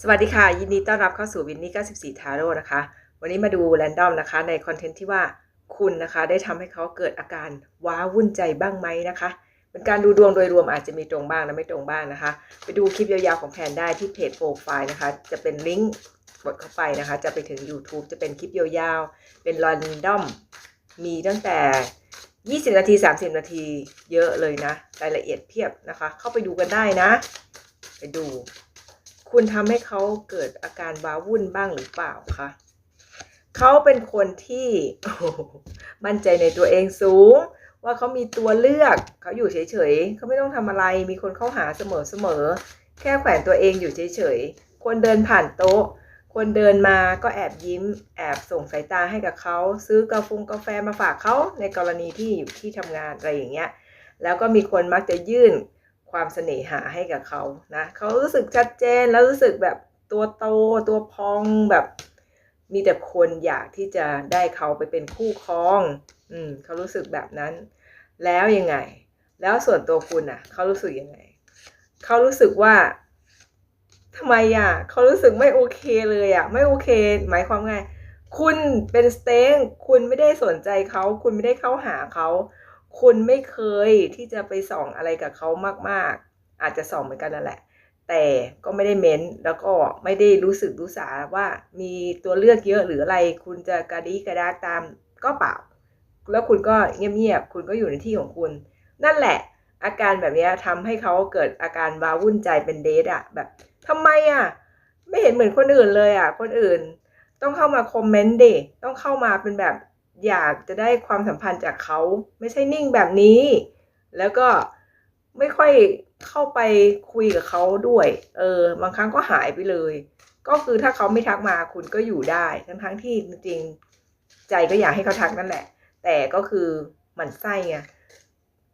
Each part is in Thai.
สวัสดีค่ะ ยินดีต้อนรับเข้าสู่วินนี่94ทาโร่นะคะ วันนี้มาดูแรนดอมนะคะในคอนเทนต์ที่ว่าคุณนะคะ ได้ทำให้เขาเกิดอาการว้าวุ่นใจบ้างไหมนะคะเป็นการดูดวงโดยรวมอาจจะมีตรงบ้างและไม่ตรงบ้างนะคะ ไปดูคลิปยาวๆของแพนได้ที่เพจโปรไฟล์นะคะ จะเป็นลิงก์กดเข้าไปนะคะ จะไปถึง YouTube จะเป็นคลิปยาวๆ เป็นแรนดอมมีตั้งแต่ 20 นาที 30 นาทีเยอะเลยนะ รายละเอียดเพียบนะคะ เข้าไปดูกันได้นะ ไปดู คุณทำให้เขาเกิดอาการว้าวุ่นบ้างหรือเปล่าคะเขาเป็นคนที่มั่นใจในตัวเองสูง ว่าเขามีตัวเลือกเขาอยู่เฉยๆเขาไม่ต้องทำอะไร มีคนเข้าหาเสมอๆแค่แขวนตัวเองอยู่เฉยๆคนเดินผ่านโต๊ะ คนเดินมาก็แอบยิ้ม แอบส่งสายตาให้กับเขา ซื้อกาแฟกาแฟมาฝากเขาในกรณีที่อยู่ที่ทำงานอะไรอย่างเงี้ยแล้วก็มีคนมักจะยื่น ความเสน่หาให้กับเขานะเขารู้สึกชัดเจนแล้วรู้สึกแบบตัวโตตัวพองแบบ มีแต่คนอยากที่จะได้เขาไปเป็นคู่ครอง อืมเขารู้สึกแบบนั้น แล้วยังไง แล้วส่วนตัวคุณอะเขารู้สึกยังไงเขารู้สึกว่าทำไมอะเขารู้สึกไม่โอเคเลยอะ ไม่โอเค หมายความไง คุณเป็นสเต็งคุณไม่ได้สนใจเขา คุณไม่ได้เข้าหาเขา คุณไม่เคยที่จะไปส่องอะไรกับเขามากๆ อาจจะส่องเหมือนกันนั่นแหละ แต่ก็ไม่ได้เม้นแล้วก็ไม่ได้รู้สึกรู้สาว่ามีตัวเลือกเยอะหรืออะไร คุณจะกระดีกระดากตามก็เปล่า แล้วคุณก็เงียบๆคุณก็อยู่ในที่ของคุณ นั่นแหละ อาการแบบนี้ยทำให้เขาเกิดอาการว้าวุ่นใจเป็นเดทอะแบบทำไมอะไม่เห็นเหมือนคนอื่นเลยอะคนอื่น ต้องเข้ามาคอมเมนต์ดิต้องเข้ามาเป็นแบบ อยากจะได้ความสัมพันธ์จากเขาไม่ใช่นิ่งแบบนี้ แล้วก็ไม่ค่อยเข้าไปคุยกับเขาด้วย เออ บางครั้งก็หายไปเลย ก็คือถ้าเขาไม่ทักมาคุณก็อยู่ได้ ทั้งทั้งที่จริงใจก็อยากให้เขาทักนั่นแหละ แต่ก็คือหมันไส้ไง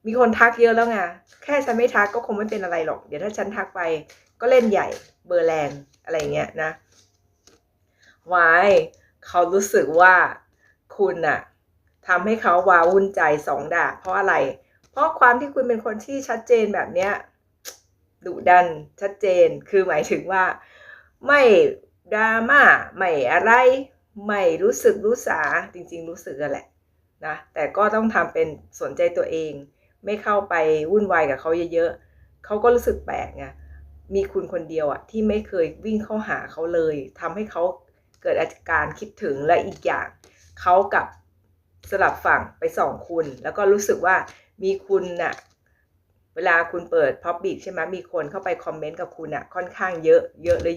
มีคนทักเยอะแล้วไง แค่ฉันไม่ทักก็คงไม่เป็นอะไรหรอก เดี๋ยวถ้าฉันทักไป ก็เล่นใหญ่เบอร์แรงอะไรเงี้ยนะวายเขารู้สึกว่า คุณน่ะทำให้เขาวาวุ่นใจสองด่าเพราะอะไร เพราะความที่คุณเป็นคนที่ชัดเจนแบบเนี้ยดุดันชัดเจนคือหมายถึงว่า ไม่ดราม่าไม่อะไรไม่รู้สึกรู้สาจริง ๆ รู้สึกกันแหละนะแต่ก็ต้องทำเป็นสนใจตัวเอง ไม่เข้าไปวุ่นวายกับเขาเยอะๆเขาก็รู้สึกแปลกไงมีคุณคนเดียวอะที่ไม่เคยวิ่งเข้าหาเขาเลยทำให้เขาเกิดอาการคิดถึงและอีกอย่าง เขากับสลับฝั่งไปส่องคุณ แล้วก็รู้สึกว่ามีคุณน่ะเวลาคุณเปิดพ็อปบิกใช่ไหมมีคนเข้าไปคอมเมนต์กับคุณน่ะค่อนข้างเยอะเยอะเลย